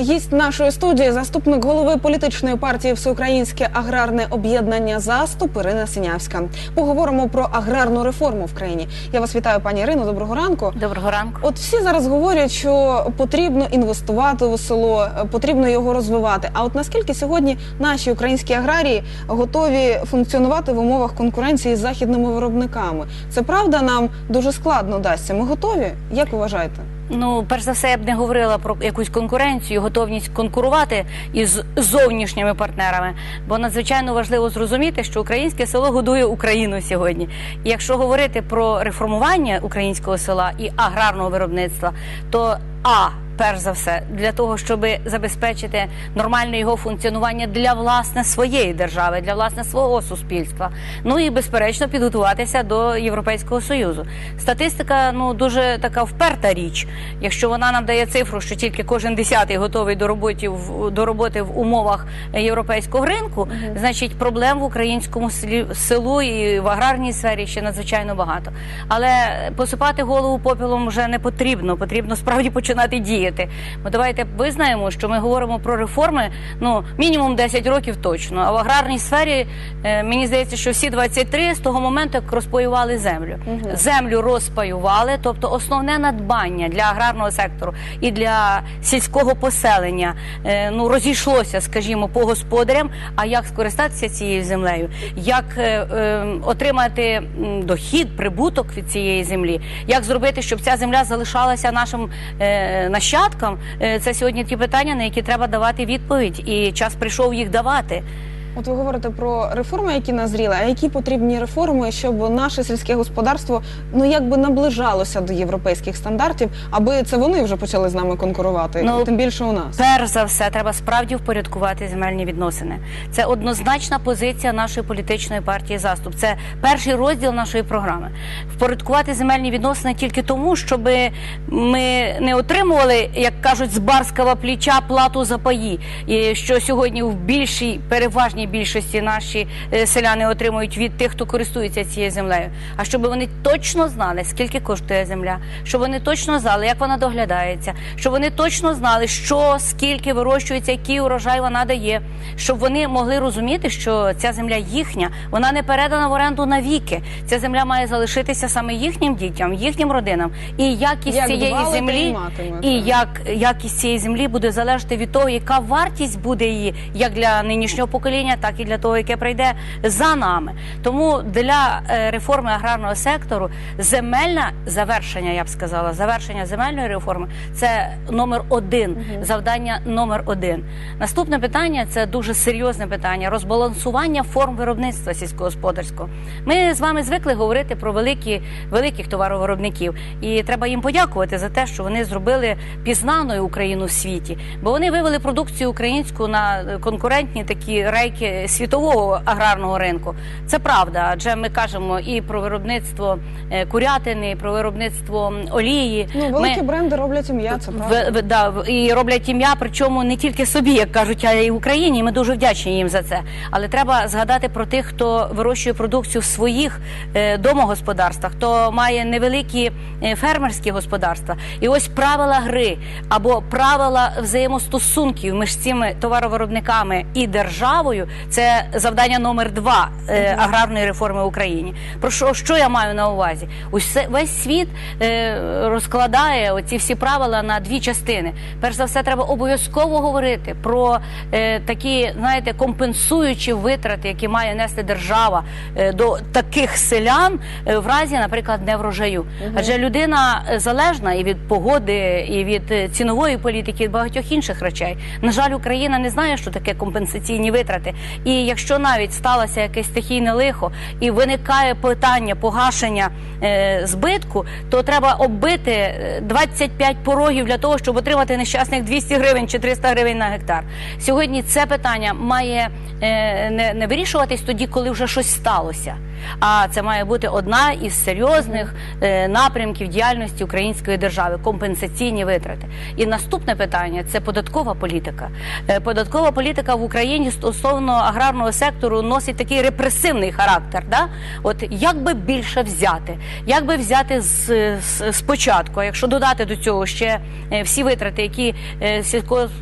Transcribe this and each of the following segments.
Гість нашої студії, заступник голови політичної партії Всеукраїнське аграрне об'єднання заступ Ірина Синявська. Поговоримо про аграрну реформу в країні. Я вас вітаю, пані Ірино. Доброго ранку. Доброго ранку. От всі зараз говорять, що потрібно інвестувати у село, потрібно його розвивати. А от наскільки сьогодні наші українські аграрії готові функціонувати в умовах конкуренції з західними виробниками? Це правда нам дуже складно дасться. Ми готові? Як ви вважаєте? Ну, перш за все, я б не говорила про якусь конкуренцію, готовність конкурувати із зовнішніми партнерами. Бо надзвичайно важливо зрозуміти, що українське село годує Україну сьогодні. І якщо говорити про реформування українського села і аграрного виробництва, то а перш за все для того, щоб забезпечити нормальне його функціонування для власне своєї держави, для власне свого суспільства. Ну і безперечно підготуватися до Європейського союзу. Статистика ну дуже така вперта річ. Якщо вона нам дає цифру, що тільки кожен десятий готовий до роботи в до роботи в умовах європейського ринку, значить проблем в українському селі селу і в аграрній сфері ще надзвичайно багато. Але посипати голову попілом вже не потрібно. Потрібно справді починати діяти. Бо давайте визнаємо, що ми говоримо про реформи ну мінімум 10 років точно. А в аграрній сфері е, мені здається, що всі 23 з того моменту, як розпаювали землю. Землю розпаювали, тобто основне надбання для аграрного сектору і для сільського поселення е, ну розійшлося, скажімо, по господарям. А як скористатися цією землею, як е, е, отримати дохід, прибуток від цієї землі, як зробити, щоб ця земля залишалася нашим е, нащадкам? Е, це сьогодні ті питання, на які треба давати відповідь, і час прийшов їх давати. От ви говорите про реформи, які назріли, а які потрібні реформи, щоб наше сільське господарство ну якби наближалося до європейських стандартів, аби це вони вже почали з нами конкурувати, Ну, тим більше у нас. Перш за все, треба справді впорядкувати земельні відносини. Це однозначна позиція нашої політичної партії заступ. Це перший розділ нашої програми. Впорядкувати земельні відносини тільки тому, щоб ми не отримували, як кажуть, з барського плеча плату за паї. І що сьогодні в більшій переважній більшості наші е, селяни отримують від тих, хто користується цією землею. А щоб вони точно знали, скільки коштує земля, щоб вони точно знали, як вона доглядається, щоб вони точно знали, що скільки вирощується, який урожай вона дає, щоб вони могли розуміти, що ця земля їхня, вона не передана в оренду навіки. Ця земля має залишитися саме їхнім дітям, їхнім родинам. І якість Як цієї дбали, землі і як якість цієї землі буде залежати від того, яка вартість буде її як для нинішнього покоління, так і для того, яке прийде за нами. Тому для е, реформи аграрного сектору земельне завершення, я б сказала, завершення земельної реформи це номер один, завдання номер один. Наступне питання це дуже серйозне питання розбалансування форм виробництва сільськогосподарського. Ми з вами звикли говорити про великі великих товаровиробників, і треба їм подякувати за те, що вони зробили пізнаною Україну в світі, бо вони вивели продукцію українську на конкурентні такі рейки світового аграрного ринку. Це правда, адже ми кажемо і про виробництво е, курятини, і про виробництво олії. Ну великі Ми- бренди роблять ім'я, це правда. в, в- да, і роблять ім'я, причому не тільки собі, як кажуть, а й Україні. і Ми дуже вдячні їм за це. Але треба згадати про тих, хто вирощує продукцію в своїх е, домогосподарствах, хто має невеликі е, фермерські господарства. І ось правила гри або правила взаємостосунків між цими товаровиробниками і державою це завдання номер два е, аграрної реформи в Україні. Про що, що я маю на увазі? Усе весь світ е, розкладає оці всі правила на дві частини. Перш за все, треба обов'язково говорити про е, такі, знаєте, компенсуючі витрати, які має нести держава е, до таких селян е, в разі, наприклад, неврожаю. Адже людина залежна і від погоди, і від е, цінової політики, і від багатьох інших речей. На жаль, Україна не знає, що таке компенсаційні витрати. І якщо навіть сталося якесь стихійне лихо і виникає питання погашення е, збитку, то треба оббити е, 25 порогів для того, щоб отримати нещасних 200 гривень чи 300 гривень на гектар. Сьогодні це питання має е, не, не вирішуватись тоді, коли вже щось сталося. А це має бути одна із серйозних е, напрямків діяльності української держави компенсаційні витрати. І наступне питання це податкова політика. Е, Податкова політика в Україні стосовно аграрного сектору носить такий репресивний характер. От як би більше взяти, як би взяти з, спочатку, якщо додати до цього ще е, всі витрати, які е,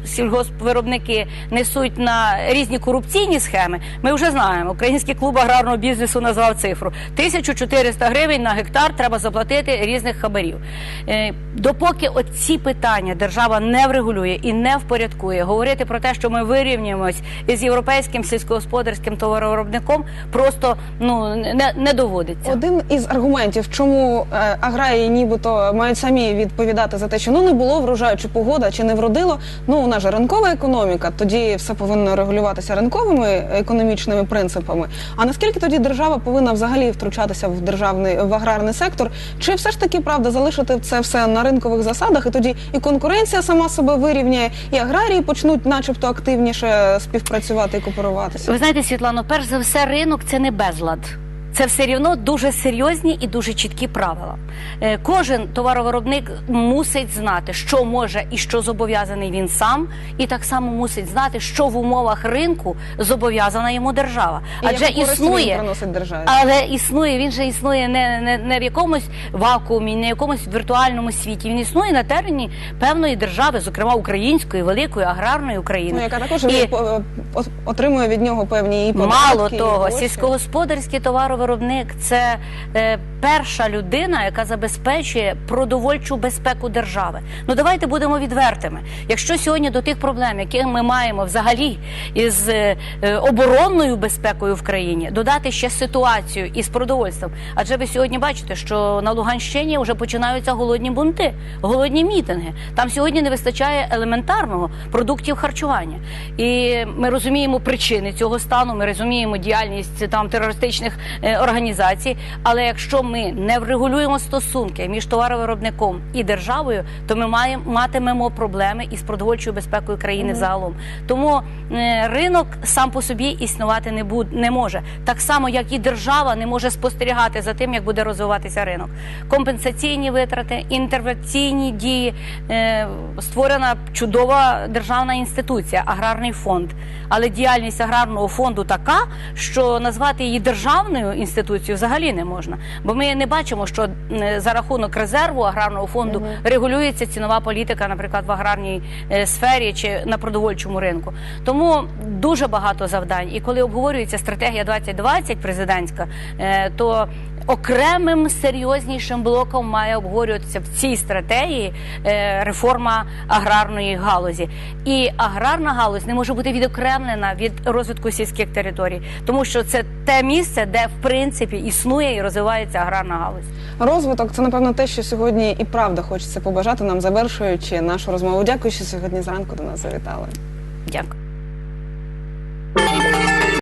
сільгоспвиробники несуть на різні корупційні схеми, ми вже знаємо. Український клуб аграрного бізнесу назвав цифру 1400 гривень на гектар треба заплатити різних хабарів. Е, Допоки оці питання держава не врегулює і не впорядкує, говорити про те, що ми вирівнюємось із європейським сільськогосподарським товаровиробником, просто ну не, не доводиться. Один із аргументів, чому е, аграрії нібито мають самі відповідати за те, що ну не було врожаю, чи погода, чи не вродило. Ну у нас же ринкова економіка, тоді все повинно регулюватися ринковими економічними принципами. А наскільки тоді держава повинна взагалі втручатися в державний в аграрний сектор? Чи все ж таки правда залишити це все на ринкових засадах, і тоді і конкуренція сама себе вирівняє, і аграрії почнуть, начебто, активніше співпрацювати і кооперуватися? Ви знаєте, Світлано, перш за все, ринок це не безлад. Це все рівно дуже серйозні і дуже чіткі правила. Е, Кожен товаровиробник мусить знати, що може і що зобов'язаний він сам, і так само мусить знати, що в умовах ринку зобов'язана йому держава. І Адже існує державі? але існує, він же існує не, не, не в якомусь вакуумі, не в якомусь віртуальному світі. Він існує на терені певної держави, зокрема української, великої аграрної України. Ну, яка також І- о- отримує від нього певні і податки, Мало і того, гроші. Товаровиробник це е, перша людина, яка забезпечує продовольчу безпеку держави. Ну давайте будемо відвертими. Якщо сьогодні до тих проблем, які ми маємо взагалі із е, е, оборонною безпекою в країні, додати ще ситуацію із продовольством. Адже ви сьогодні бачите, що на Луганщині вже починаються голодні бунти, голодні мітинги. Там сьогодні не вистачає елементарного продуктів харчування. І ми розуміємо причини цього стану. Ми розуміємо діяльність там терористичних е, організацій. Але якщо ми не врегулюємо стосунки між товаровиробником і державою, то ми маємо матимемо проблеми із продовольчою безпекою країни загалом. Тому е, ринок сам по собі існувати не буд не може. Так само, як і держава не може спостерігати за тим, як буде розвиватися ринок. Компенсаційні витрати, інтервенційні дії е, створена чудова державна інституція, аграрний фонд. Але діяльність аграрного фонду така, що назвати її державною інституцією взагалі не можна. Бо ми не бачимо, що за рахунок резерву аграрного фонду регулюється цінова політика, наприклад, в аграрній е, сфері чи на продовольчому ринку. Тому дуже багато завдань. І коли обговорюється стратегія 2020 президентська, е, то окремим серйознішим блоком має обговорюватися в цій стратегії е, реформа аграрної галузі. І аграрна галузь не може бути відокремлена від розвитку сільських територій, тому що це те місце, де в принципі існує і розвивається аграрна галузь. Розвиток це напевно те, що сьогодні і правда хочеться побажати нам, завершуючи нашу розмову. Дякую, що сьогодні зранку до нас завітали. Дякую.